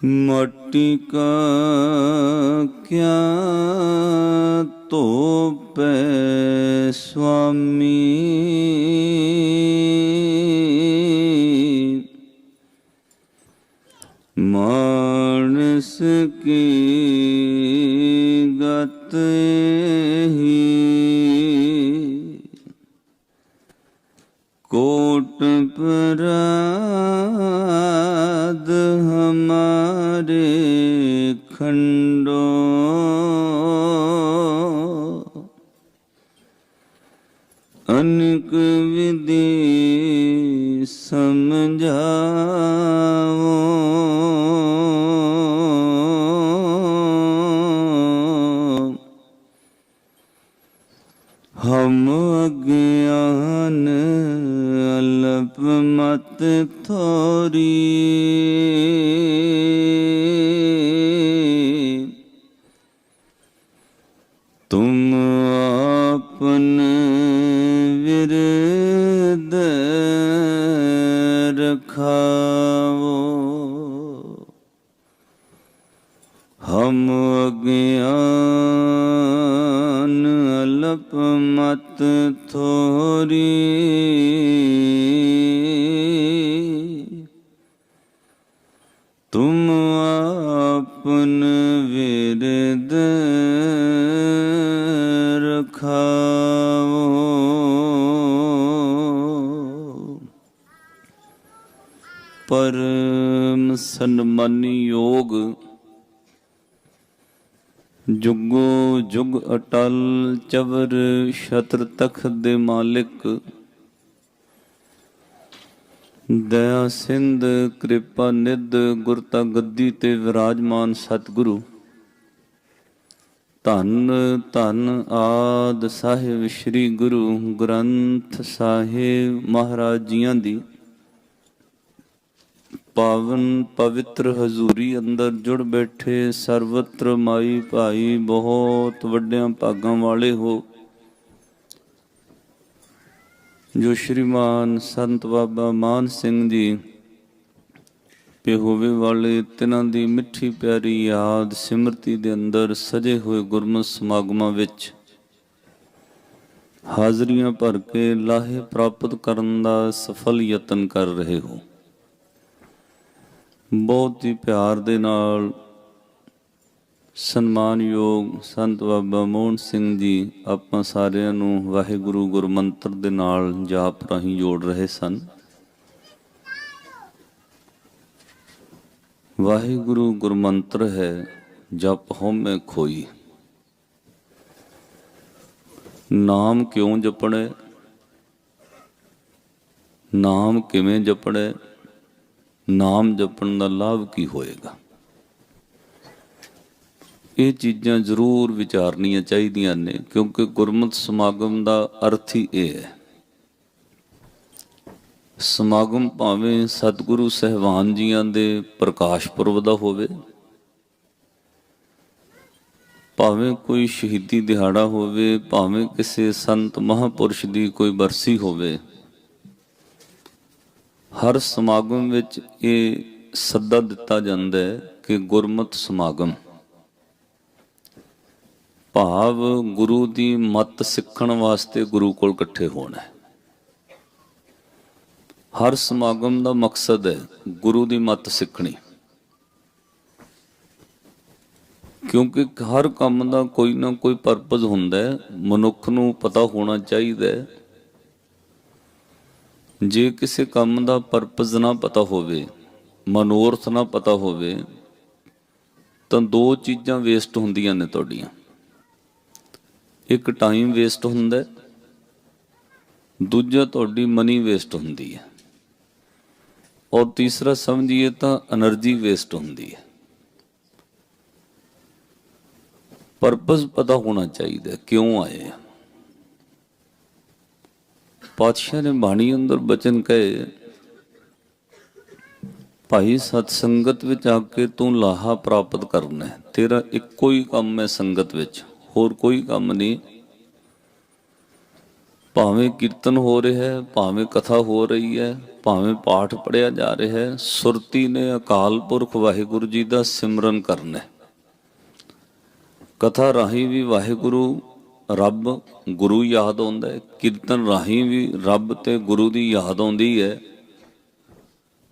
ਮਟੀ ਕਾ ਕਿਆ ਧੋਪੈ ਸੁਆਮੀ ਮਾਨਸ ਕੀ ਗਤ ਹੀ ਕੋਟ ਪਰਾਦ ਹਮਾਰੇ ਖੰਡੋ ਅਨਕ ਵਿਧੀ ਸਮਝਾਵੋ ਅਗਿਆਨ ਅਲਪ ਮਤ ਥੋਰੀ। ਤੁਮ ਆਪਨ ਵਿਰਦ ਰਖਾਵੋ। ਹਮ ਅਗਿਆਨ ਅਲਪ ਮਤ ਥੋਰੀ। ਤੁਮ ਆਪਨ ਵਿਰਦ ਰਖਾਵੋ। ਪਰਮ ਸਨਮਾਨੀ ਯੋਗ ਜੁਗੋ ਜੁਗ ਅਟਲ ਚਵਰ ਛਤਰ ਤਖ ਦੇ ਮਾਲਿਕ। ਦਇਆ ਸਿੰਧ ਕਿਰਪਾ ਨਿਧ ਗੁਰਤਾ ਗੱਦੀ ਤੇ ਵਿਰਾਜਮਾਨ ਸਤਿਗੁਰੂ। ਧੰਨ ਧੰਨ ਆਦ ਸਾਹਿਬ ਸ੍ਰੀ ਗੁਰੂ ਗ੍ਰੰਥ ਸਾਹਿਬ ਮਹਾਰਾਜ ਜੀਆਂ ਦੀ। ਪਾਵਨ ਪਵਿੱਤਰ ਹਜ਼ੂਰੀ ਅੰਦਰ ਜੁੜ ਬੈਠੇ ਸਰਵਤਰ ਮਾਈ ਭਾਈ, ਬਹੁਤ ਵੱਡਿਆਂ ਭਾਗਾਂ ਵਾਲੇ ਹੋ। ਜੋ ਸ਼੍ਰੀਮਾਨ ਸੰਤ ਬਾਬਾ ਮਾਨ ਸਿੰਘ ਜੀ ਪੇ ਹੋਵੇ ਵਾਲੇ, ਤਿਨਾਂ ਦੀ ਮਿੱਠੀ ਪਿਆਰੀ ਯਾਦ ਸਿਮਰਤੀ ਦੇ ਅੰਦਰ ਸਜੇ ਹੋਏ ਗੁਰਮਤਿ ਸਮਾਗਮਾਂ ਵਿੱਚ ਹਾਜ਼ਰੀਆਂ ਭਰ ਕੇ ਲਾਹੇ ਪ੍ਰਾਪਤ ਕਰਨ ਦਾ ਸਫਲ ਯਤਨ ਕਰ ਰਹੇ ਹੋ। ਬਹੁਤ ਹੀ ਪਿਆਰ ਦੇ ਨਾਲ ਸਨਮਾਨਯੋਗ ਸੰਤ ਬਾਬਾ ਮੋਹਨ ਸਿੰਘ ਜੀ ਆਪਾਂ ਸਾਰਿਆਂ ਨੂੰ ਵਾਹਿਗੁਰੂ ਗੁਰਮੰਤਰ ਦੇ ਨਾਲ ਜਾਪ ਰਾਹੀਂ ਜੋੜ ਰਹੇ ਸਨ। ਵਾਹਿਗੁਰੂ ਗੁਰਮੰਤਰ ਹੈ, ਜਪ ਹਉਮੈ ਖੋਈ। ਨਾਮ ਕਿਉਂ ਜਪਣੇ? ਨਾਮ ਕਿਵੇਂ ਜਪਣੇ? ਨਾਮ ਜਪਣ ਦਾ ਲਾਭ ਕੀ ਹੋਏਗਾ? ਇਹ ਚੀਜ਼ਾਂ ਜ਼ਰੂਰ ਵਿਚਾਰਨੀਆਂ ਚਾਹੀਦੀਆਂ ਨੇ, ਕਿਉਂਕਿ ਗੁਰਮਤਿ ਸਮਾਗਮ ਦਾ ਅਰਥ ਹੀ ਇਹ ਹੈ। ਸਮਾਗਮ ਭਾਵੇਂ ਸਤਿਗੁਰੂ ਸਹਿਬਾਨ ਜੀਆਂ ਦੇ ਪ੍ਰਕਾਸ਼ ਪੁਰਬ ਦਾ ਹੋਵੇ, ਭਾਵੇਂ ਕੋਈ ਸ਼ਹੀਦੀ ਦਿਹਾੜਾ ਹੋਵੇ, ਭਾਵੇਂ ਕਿਸੇ ਸੰਤ ਮਹਾਪੁਰਸ਼ ਦੀ ਕੋਈ ਬਰਸੀ ਹੋਵੇ ਹਰ ਸਮਾਗਮ ਵਿੱਚ ਇਹ ਸੱਦਾ ਦਿੱਤਾ ਜਾਂਦਾ ਹੈ ਕਿ ਗੁਰਮਤਿ ਸਮਾਗਮ। ਭਾਵ ਗੁਰੂ ਦੀ ਮੱਤ ਸਿੱਖਣ ਵਾਸਤੇ ਗੁਰੂ ਕੋਲ ਇਕੱਠੇ ਹੋਣਾ ਹੈ। ਹਰ ਸਮਾਗਮ ਦਾ ਮਕਸਦ ਹੈ ਗੁਰੂ ਦੀ ਮੱਤ ਸਿੱਖਣੀ। ਕਿਉਂਕਿ ਹਰ ਕੰਮ ਦਾ ਕੋਈ ਨਾ ਕੋਈ ਪਰਪਸ ਹੁੰਦਾ ਹੈ, ਮਨੁੱਖ ਨੂੰ ਪਤਾ ਹੋਣਾ ਚਾਹੀਦਾ ਹੈ ਜੇ ਕਿਸੇ ਕੰਮ ਦਾ ਪਰਪਸ ਨਾ ਪਤਾ ਹੋਵੇ, ਮਨੋਰਥ ਨਾ ਪਤਾ ਹੋਵੇ, ਤਾਂ ਦੋ ਚੀਜ਼ਾਂ ਵੇਸਟ ਹੁੰਦੀਆਂ ਨੇ ਤੁਹਾਡੀਆਂ। ਇੱਕ ਟਾਈਮ ਵੇਸਟ ਹੁੰਦਾ ਦੂਜਾ ਤੁਹਾਡੀ ਮਨੀ ਵੇਸਟ ਹੁੰਦੀ ਹੈ। ਔਰ ਤੀਸਰਾ ਸਮਝੀਏ ਤਾਂ એનર્ਜੀ ਵੇਸਟ ਹੁੰਦੀ ਹੈ। ਪਰਪਸ ਪਤਾ ਹੋਣਾ ਚਾਹੀਦਾ ਕਿਉਂ ਆਏ ਆ। ਪਾਤਸ਼ਾਹ ਨੇ ਬਾਣੀ ਅੰਦਰ ਬਚਨ ਕਹੇ, ਭਾਈ ਸਤ ਸੰਗਤ ਵਿੱਚ ਆ ਕੇ ਤੂੰ ਲਾਹਾ ਪ੍ਰਾਪਤ ਕਰਨਾ ਤੇਰਾ ਇੱਕੋ ਹੀ ਕੰਮ ਹੈ ਸੰਗਤ ਵਿੱਚ। ਹੋਰ ਕੋਈ ਕੰਮ ਨਹੀਂ। ਭਾਵੇਂ ਕੀਰਤਨ ਹੋ ਰਿਹਾ ਹੈ, ਭਾਵੇਂ ਕਥਾ ਹੋ ਰਹੀ ਹੈ, ਭਾਵੇਂ ਪਾਠ ਪੜਿਆ ਜਾ ਰਿਹਾ ਹੈ, ਸੁਰਤੀ ਨੇ ਅਕਾਲ ਪੁਰਖ ਵਾਹਿਗੁਰੂ ਜੀ ਦਾ ਸਿਮਰਨ ਕਰਨਾ ਕਥਾ ਰਾਹੀਂ ਵੀ ਵਾਹਿਗੁਰੂ ਰੱਬ ਗੁਰੂ ਯਾਦ ਆਉਂਦਾ ਹੈ, ਕੀਰਤਨ ਰਾਹੀਂ ਵੀ ਰੱਬ ਤੇ ਗੁਰੂ ਦੀ ਯਾਦ ਆਉਂਦੀ ਹੈ।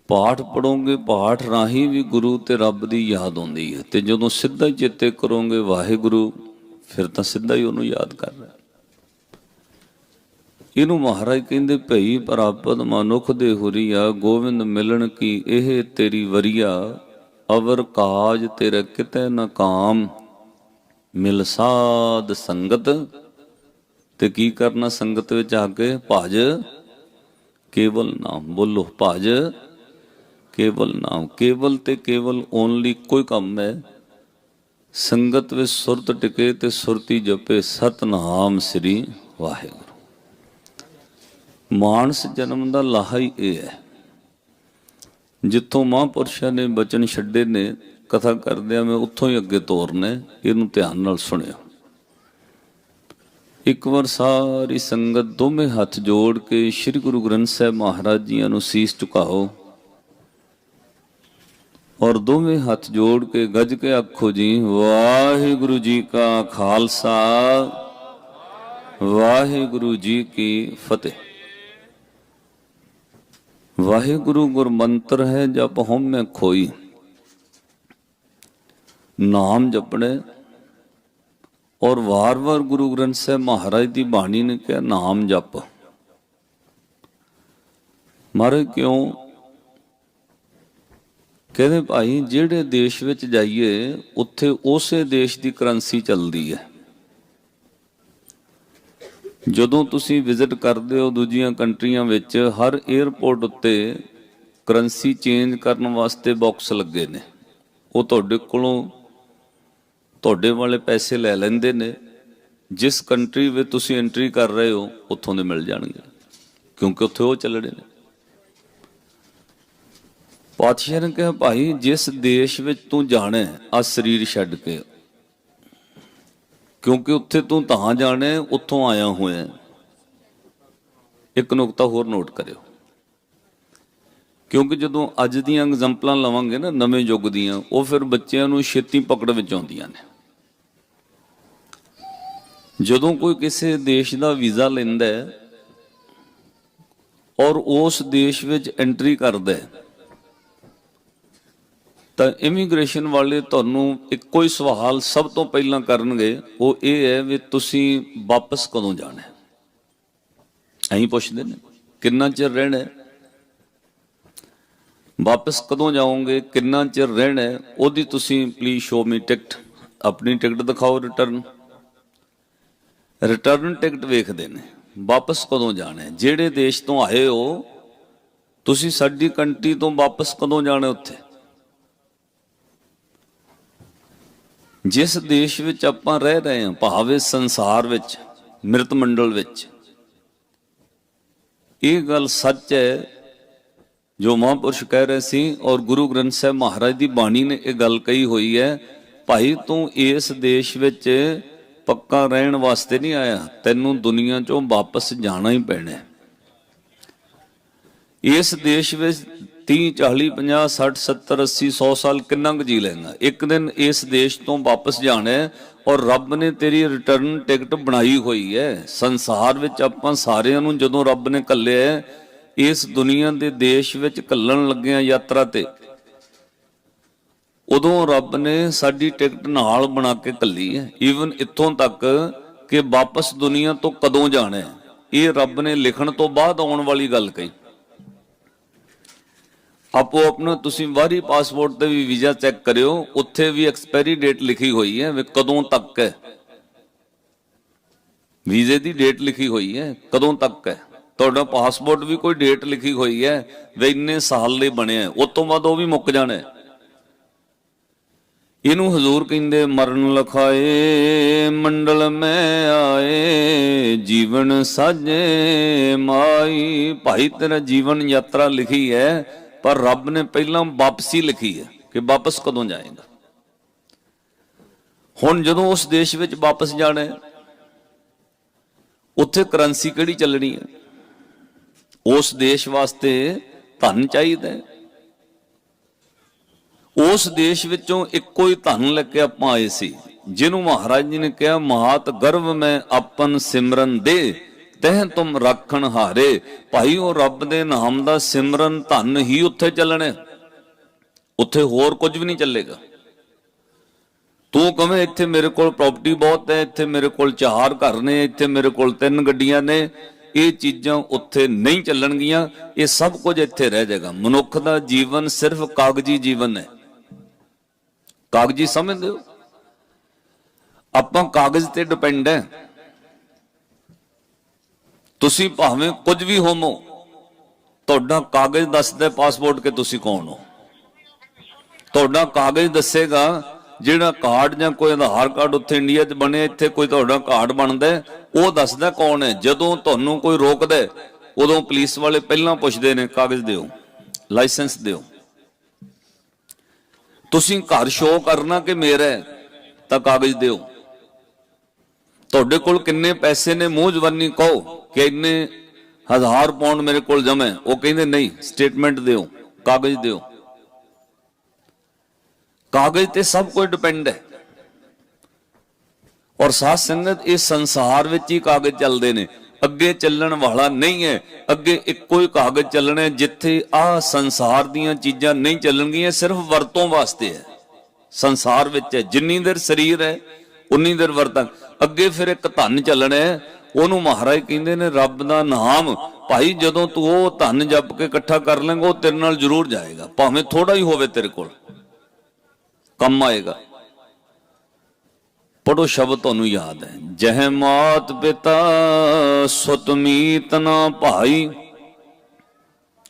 ਪਾਠ ਪੜੋਗੇ ਪਾਠ ਰਾਹੀਂ ਵੀ ਗੁਰੂ ਤੇ ਰੱਬ ਦੀ ਯਾਦ ਆਉਂਦੀ ਹੈ। ਤੇ ਜਦੋਂ ਸਿੱਧਾ ਹੀ ਚੇਤੇ ਕਰੋਗੇ ਵਾਹਿਗੁਰੂ, ਫਿਰ ਤਾਂ ਸਿੱਧਾ ਹੀ ਉਹਨੂੰ ਯਾਦ ਕਰ ਰਿਹਾ। ਇਹਨੂੰ ਮਹਾਰਾਜ ਕਹਿੰਦੇ, ਭਈ ਪ੍ਰਾਪਤ ਮਨੁੱਖ ਦੇ ਹੁਰੀਆ ਗੋਬਿੰਦ ਮਿਲਣ ਕੀ ਇਹ ਤੇਰੀ ਵਰੀਆ? ਅਵਰ ਕਾਜ ਤੇਰਾ ਕਿਤੇ ਨ ਕਾਮ। ਮਿਲ ਸਾਧ ਸੰਗਤ। ਤੇ ਕੀ ਕਰਨਾ ਸੰਗਤ ਵਿੱਚ ਆ ਕੇ? ਭਜ। ਕੇਵਲ ਨਾਮ ਬੋਲੋ ਭਜ। ਕੇਵਲ ਨਾਮ, ਕੇਵਲ ਤੇ ਕੇਵਲ ਓਨਲੀ ਕੋਈ ਕੰਮ ਹੈ। ਸੰਗਤ ਵਿੱਚ ਸੁਰਤ ਟਿਕੇ ਤੇ ਸੁਰਤੀ ਜਪੇ ਸਤਨਾਮ ਸ੍ਰੀ ਵਾਹਿਗੁਰੂ। ਮਾਨਸ ਜਨਮ ਦਾ ਲਾਹਾ ਹੀ ਇਹ ਹੈ। ਜਿੱਥੋਂ ਮਹਾਂਪੁਰਸ਼ਾਂ ਨੇ ਬਚਨ ਛੱਡੇ ਨੇ ਕਥਾ ਕਰਦਿਆਂ ਮੈਂ ਉੱਥੋਂ ਹੀ ਅੱਗੇ ਤੋਰਨਾ, ਇਹਨੂੰ ਧਿਆਨ ਨਾਲ ਸੁਣਿਓ। ਇੱਕ ਵਾਰ ਸਾਰੀ ਸੰਗਤ ਦੋਵੇਂ ਹੱਥ ਜੋੜ ਕੇ ਸ੍ਰੀ ਗੁਰੂ ਗ੍ਰੰਥ ਸਾਹਿਬ ਮਹਾਰਾਜ ਜੀਆਂ ਨੂੰ ਸੀਸ ਝੁਕਾਓ ਔਰ ਦੋਵੇਂ ਹੱਥ ਜੋੜ ਕੇ ਗੱਜ ਕੇ ਆਖੋ ਜੀ, ਵਾਹਿਗੁਰੂ ਜੀ ਕਾ ਖਾਲਸਾ, ਵਾਹਿਗੁਰੂ ਜੀ ਕੀ ਫਤਿਹ। ਵਾਹਿਗੁਰੂ ਗੁਰਮੰਤਰ ਹੈ, ਜਪ ਹਉਮੈ ਖੋਈ। ਨਾਮ ਜਪਣੇ। ਔਰ ਵਾਰ-ਵਾਰ ਗੁਰੂ ਗ੍ਰੰਥ ਸਾਹਿਬ ਮਹਾਰਾਜ ਦੀ ਬਾਣੀ ਨੇ ਕਿਹਾ, ਨਾਮ ਜਪ। ਮਾਰੇ ਕਿਉਂ? ਕਹਿੰਦੇ, ਭਾਈ, ਜਿਹੜੇ ਦੇਸ਼ ਵਿੱਚ ਜਾਈਏ, ਉੱਥੇ ਉਸੇ ਦੇਸ਼ ਦੀ ਕਰੰਸੀ ਚੱਲਦੀ ਹੈ। ਜਦੋਂ ਤੁਸੀਂ ਵਿਜ਼ਿਟ ਕਰਦੇ ਹੋ ਦੂਜੀਆਂ ਕੰਟਰੀਆਂ ਵਿੱਚ, ਹਰ 에ਅਰਪੋਰਟ ਉੱਤੇ ਕਰੰਸੀ ਚੇਂਜ ਕਰਨ ਵਾਸਤੇ ਬਾਕਸ ਲੱਗੇ ਨੇ। ਉਹ ਤੁਹਾਡੇ ਕੋਲੋਂ ਤੁਹਾਡੇ ਵਾਲੇ ਪੈਸੇ ਲੈ ਲੈਂਦੇ ਨੇ। ਜਿਸ ਕੰਟਰੀ ਵਿੱਚ ਤੁਸੀਂ ਐਂਟਰੀ ਕਰ ਰਹੇ ਹੋ, ਉੱਥੋਂ ਦੇ ਮਿਲ ਜਾਣਗੇ। ਕਿਉਂਕਿ ਉੱਥੇ ਉਹ ਚੱਲਣੇ ਨੇ। ਪਾਤਸ਼ਾਹ ਨੇ ਕਿਹਾ, ਭਾਈ, ਜਿਸ ਦੇਸ਼ ਵਿੱਚ ਤੂੰ ਜਾਣਾ ਆ ਸਰੀਰ ਛੱਡ ਕੇ ਕਿਉਂਕਿ ਉੱਥੇ ਤੂੰ ਤਾਂ ਜਾਣਾ ਉੱਥੋਂ ਆਇਆ ਹੋਇਆ ਇੱਕ ਨੁਕਤਾ ਹੋਰ ਨੋਟ ਕਰਿਓ। ਕਿਉਂਕਿ ਜਦੋਂ ਅੱਜ ਦੀਆਂ ਐਗਜ਼ਾਮਪਲਾਂ ਲਵਾਂਗੇ ਨਾ, ਨਵੇਂ ਯੁੱਗ ਦੀਆਂ, ਉਹ ਫਿਰ ਬੱਚਿਆਂ ਨੂੰ ਛੇਤੀ ਪਕੜ ਵਿੱਚ ਆਉਂਦੀਆਂ ਨੇ। ਜਦੋਂ ਕੋਈ ਕਿਸੇ ਦੇਸ਼ ਦਾ ਵੀਜ਼ਾ ਲੈਂਦਾ ਹੈ ਔਰ ਉਸ ਦੇਸ਼ ਵਿੱਚ ਐਂਟਰੀ ਕਰਦਾ ਹੈ, ਤਾਂ ਇਮੀਗ੍ਰੇਸ਼ਨ ਵਾਲੇ ਤੁਹਾਨੂੰ ਇੱਕੋ ਹੀ ਸਵਾਲ ਸਭ ਤੋਂ ਪਹਿਲਾਂ ਕਰਨਗੇ, ਉਹ ਇਹ ਹੈ ਵੀ ਤੁਸੀਂ ਵਾਪਸ ਕਦੋਂ ਜਾਣਾ ਹੈ? ਐਂ ਪੁੱਛਦੇ ਨੇ, ਕਿੰਨਾ ਚਿਰ ਰਹਿਣਾ ਹੈ? ਵਾਪਸ ਕਦੋਂ ਜਾਓਗੇ, ਕਿੰਨਾ ਚਿਰ ਰਹਿਣਾ ਹੈ? ਉਹਦੀ ਤੁਸੀਂ ਪਲੀਜ਼ ਸ਼ੋ ਮੀ ਟਿਕਟ ਆਪਣੀ ਟਿਕਟ ਦਿਖਾਓ ਰਿਟਰਨ ਰਿਟਰਨ ਟਿਕਟ ਵੇਖਦੇ ਨੇ, ਵਾਪਸ ਕਦੋਂ ਜਾਣਾ ਹੈ? ਜਿਹੜੇ ਦੇਸ਼ ਤੋਂ ਆਏ ਹੋ, ਤੁਸੀਂ ਸਾਡੀ ਕੰਟਰੀ ਤੋਂ ਵਾਪਸ ਕਦੋਂ ਜਾਣਾ ਉੱਥੇ? ਜਿਸ ਦੇਸ਼ ਵਿੱਚ ਆਪਾਂ ਰਹਿ ਰਹੇ ਹਾਂ, ਭਾਵੇਂ ਸੰਸਾਰ ਵਿੱਚ, ਮਿਰਤ ਮੰਡਲ ਵਿੱਚ, ਇਹ ਗੱਲ ਸੱਚ ਹੈ, ਜੋ ਮਹਾਂਪੁਰਸ਼ ਕਹਿ ਰਹੇ ਸੀ ਔਰ ਗੁਰੂ ਗ੍ਰੰਥ ਸਾਹਿਬ ਮਹਾਰਾਜ ਦੀ ਬਾਣੀ ਨੇ ਇਹ ਗੱਲ ਕਹੀ ਹੋਈ ਹੈ, ਭਾਈ ਤੂੰ ਇਸ ਦੇਸ਼ ਵਿੱਚ ਪੱਕਾ ਰਹਿਣ ਵਾਸਤੇ ਨਹੀਂ ਆਇਆ, ਤੈਨੂੰ ਦੁਨੀਆ ਚੋਂ ਵਾਪਸ ਜਾਣਾ ਹੀ ਪੈਣਾ ਇਸ ਦੇਸ਼ ਵਿੱਚ 30 40 50 60 70 80 100 ਸਾਲ ਕਿੰਨਾ ਕੁ ਜੀ ਲੈਣਾ ਇੱਕ ਦਿਨ ਇਸ ਦੇਸ਼ ਤੋਂ ਵਾਪਸ ਜਾਣਾ ਔਰ ਰੱਬ ਨੇ ਤੇਰੀ ਰਿਟਰਨ ਟਿਕਟ ਬਣਾਈ ਹੋਈ ਹੈ। ਸੰਸਾਰ ਵਿੱਚ ਆਪਾਂ ਸਾਰਿਆਂ ਨੂੰ ਜਦੋਂ ਰੱਬ ਨੇ ਕੱਲਿਆ ਇਸ ਦੁਨੀਆ ਦੇ ਦੇਸ਼ ਵਿੱਚ ਕੱਲਣ ਲੱਗਿਆ ਯਾਤਰਾ ਤੇ। ਉਦੋਂ ਰੱਬ ਨੇ ਸਾਡੀ ਟਿਕਟ ਨਾਲ ਬਣਾ ਕੇ ਕੱਲੀ ਹੈ। ਈਵਨ ਇੱਥੋਂ ਤੱਕ ਕਿ ਵਾਪਸ ਦੁਨੀਆ ਤੋਂ ਕਦੋਂ ਜਾਣਾ ਹੈ। ਇਹ ਰੱਬ ਨੇ ਲਿਖਣ ਤੋਂ ਬਾਅਦ ਆਉਣ ਵਾਲੀ ਗੱਲ ਕਹੀ। ਆਪੋ ਆਪਣਾ ਤੁਸੀਂ ਵਾਰੀ ਪਾਸਪੋਰਟ ਤੇ ਵੀ ਵੀਜ਼ਾ ਚੈੱਕ ਕਰਿਓ, ਉੱਥੇ ਵੀ ਐਕਸਪਾਇਰੀ ਡੇਟ ਲਿਖੀ ਹੋਈ ਹੈ ਵੀ ਕਦੋਂ ਤੱਕ ਹੈ। ਵੀਜ਼ੇ ਦੀ ਡੇਟ ਲਿਖੀ ਹੋਈ ਹੈ, ਕਦੋਂ ਤੱਕ ਹੈ। ਤੁਹਾਡਾ ਪਾਸਪੋਰਟ ਵੀ ਕੋਈ ਡੇਟ ਲਿਖੀ ਹੋਈ ਹੈ ਵੀ ਇੰਨੇ ਸਾਲ ਲਈ ਬਣਿਆ ਹੈ। ਉਸ ਤੋਂ ਬਾਅਦ ਉਹ ਵੀ ਮੁੱਕ ਜਾਣਾ ਹੈ। ਇਹਨੂੰ ਹਜ਼ੂਰ ਕਹਿੰਦੇ, ਮਰਨ ਲਖਾਏ, ਮੰਡਲ ਮੈਂ ਆਏ, ਜੀਵਨ ਸਾਜੇ, ਮਾਈ। ਭਾਈ, ਤੇਰਾ ਜੀਵਨ ਯਾਤਰਾ ਲਿਖੀ ਹੈ, ਪਰ ਰੱਬ ਨੇ ਪਹਿਲਾਂ ਵਾਪਸੀ ਲਿਖੀ ਹੈ ਕਿ ਵਾਪਸ ਕਦੋਂ ਜਾਏਗਾ? ਹੁਣ ਜਦੋਂ ਉਸ ਦੇਸ਼ ਵਿੱਚ ਵਾਪਸ ਜਾਣਾ ਹੈ, ਉੱਥੇ ਕਰੰਸੀ ਕਿਹੜੀ ਚੱਲਣੀ ਹੈ? ਉਸ ਦੇਸ਼ ਵਾਸਤੇ ਧਨ ਚਾਹੀਦਾ ਹੈ ਉਸ ਦੇਸ਼ ਵਿੱਚੋਂ ਇੱਕੋ ਹੀ ਧਨ ਲੈ ਕੇ ਆਪਾਂ ਆਏ ਸੀ, ਜਿਹਨੂੰ ਮਹਾਰਾਜ ਜੀ ਨੇ ਕਿਹਾ, ਮਹਾਤ ਗਰਭ ਮੈਂ ਆਪਨ ਸਿਮਰਨ ਦੇ, ਤਹਿ ਤੁਮ ਰੱਖਣ ਹਾਰੇ। ਭਾਈ, ਉਹ ਰੱਬ ਦੇ ਨਾਮ ਦਾ ਸਿਮਰਨ ਧਨ ਹੀ ਉੱਥੇ ਚੱਲਣਾ ਉੱਥੇ ਹੋਰ ਕੁਝ ਵੀ ਨਹੀਂ ਚੱਲੇਗਾ। ਤੂੰ ਕਵੇਂ, ਇੱਥੇ ਮੇਰੇ ਕੋਲ ਪ੍ਰਾਪਰਟੀ ਬਹੁਤ ਹੈ, ਇੱਥੇ ਮੇਰੇ ਕੋਲ ਚਾਰ ਘਰ ਨੇ, ਇੱਥੇ ਮੇਰੇ ਕੋਲ ਤਿੰਨ ਗੱਡੀਆਂ ਨੇ, ਇਹ ਚੀਜ਼ਾਂ ਉੱਥੇ ਨਹੀਂ ਚੱਲਣਗੀਆਂ, ਇਹ ਸਭ ਕੁਝ ਇੱਥੇ ਰਹਿ ਜਾਏਗਾ। ਮਨੁੱਖ ਦਾ ਜੀਵਨ ਸਿਰਫ ਕਾਗਜ਼ੀ ਜੀਵਨ ਹੈ। ਕਾਗਜ਼ੀ ਸਮਝਦੇ ਹੋ? ਆਪਾਂ ਕਾਗਜ਼ ਤੇ ਡਿਪੈਂਡ ਹੈ। ਤੁਸੀਂ ਭਾਵੇਂ ਕੁਝ ਵੀ ਹੋਵੋ, ਤੁਹਾਡਾ ਕਾਗਜ਼ ਦੱਸਦਾ ਪਾਸਪੋਰਟ ਕਿ ਤੁਸੀਂ ਕੌਣ ਹੋ? ਤੁਹਾਡਾ ਕਾਗਜ਼ ਦੱਸੇਗਾ ਜਿਹੜਾ ਕਾਰਡ ਜਾਂ ਕੋਈ ਆਧਾਰ ਕਾਰਡ ਉੱਥੇ ਇੰਡੀਆ 'ਚ ਬਣਿਆ, ਇੱਥੇ ਕੋਈ ਤੁਹਾਡਾ ਕਾਰਡ ਬਣਦਾ ਉਹ ਦੱਸਦਾ ਕੌਣ ਹੈ। ਜਦੋਂ ਤੁਹਾਨੂੰ ਕੋਈ ਰੋਕਦਾ ਉਦੋਂ ਪੁਲਿਸ ਵਾਲੇ ਪਹਿਲਾਂ ਪੁੱਛਦੇ ਨੇ, ਕਾਗਜ਼ ਦਿਓ ਲਾਇਸੈਂਸ ਦਿਓ। ਤੁਸੀਂ ਘਰ ਸ਼ੋਅ ਕਰਨਾ ਕਿ ਮੇਰਾ ਤਾਂ ਕਾਗਜ਼ ਦਿਓ। ਤੁਹਾਡੇ ਕੋਲ ਕਿੰਨੇ ਪੈਸੇ ਨੇ, ਮੂੰਹ ਜਵਾਨੀ ਕਹੋ ਕਿ ਇੰਨੇ ਹਜ਼ਾਰ ਪਾਉਂਡ ਮੇਰੇ ਕੋਲ ਜਮ੍ਹਾਂ ਉਹ ਕਹਿੰਦੇ ਨਹੀਂ ਸਟੇਟਮੈਂਟ ਦਿਓ, ਕਾਗਜ਼ ਦਿਓ। ਕਾਗਜ਼ ਤੇ ਸਭ ਕੁਝ ਡਿਪੈਂਡ ਹੈ। ਔਰ ਸਾਧ ਸੰਗਤ, ਇਸ ਸੰਸਾਰ ਵਿੱਚ ਹੀ ਕਾਗਜ਼ ਚੱਲਦੇ ਨੇ। ਅੱਗੇ ਚੱਲਣ ਵਾਲਾ ਨਹੀਂ ਹੈ। ਅੱਗੇ ਇੱਕੋ ਹੀ ਕਾਗਜ਼ ਚੱਲਣਾ ਜਿੱਥੇ ਆਹ ਸੰਸਾਰ ਦੀਆਂ ਚੀਜ਼ਾਂ ਨਹੀਂ ਚੱਲਣਗੀਆਂ, ਸਿਰਫ ਵਰਤੋਂ ਵਾਸਤੇ ਹੈ। ਸੰਸਾਰ ਵਿੱਚ ਹੈ, ਜਿੰਨੀ ਦੇਰ ਸਰੀਰ ਹੈ, ਉਨੀ ਦੇਰ ਵਰਤਾਂ ਅੱਗੇ ਫਿਰ ਇੱਕ ਧਨ ਚੱਲਣਾ ਉਹਨੂੰ ਮਹਾਰਾਜ ਕਹਿੰਦੇ ਨੇ, ਰੱਬ ਦਾ ਨਾਮ, ਭਾਈ ਜਦੋਂ ਤੂੰ ਉਹ ਧਨ ਜਪ ਕੇ ਇਕੱਠਾ ਕਰ ਲੇਂਗਾ ਉਹ ਤੇਰੇ ਨਾਲ ਜ਼ਰੂਰ ਜਾਏਗਾ। ਭਾਵੇਂ ਥੋੜਾ ਹੀ ਹੋਵੇ ਤੇਰੇ ਕੋਲ। ਕੰਮ ਆਏਗਾ। ਪੜੋ ਸ਼ਬਦ ਤੁਹਾਨੂੰ ਯਾਦ ਹੈ। ਜਹ ਮਾਤ ਪਿਤਾ ਸੁਤ ਮੀਤ ਨਾ ਭਾਈ।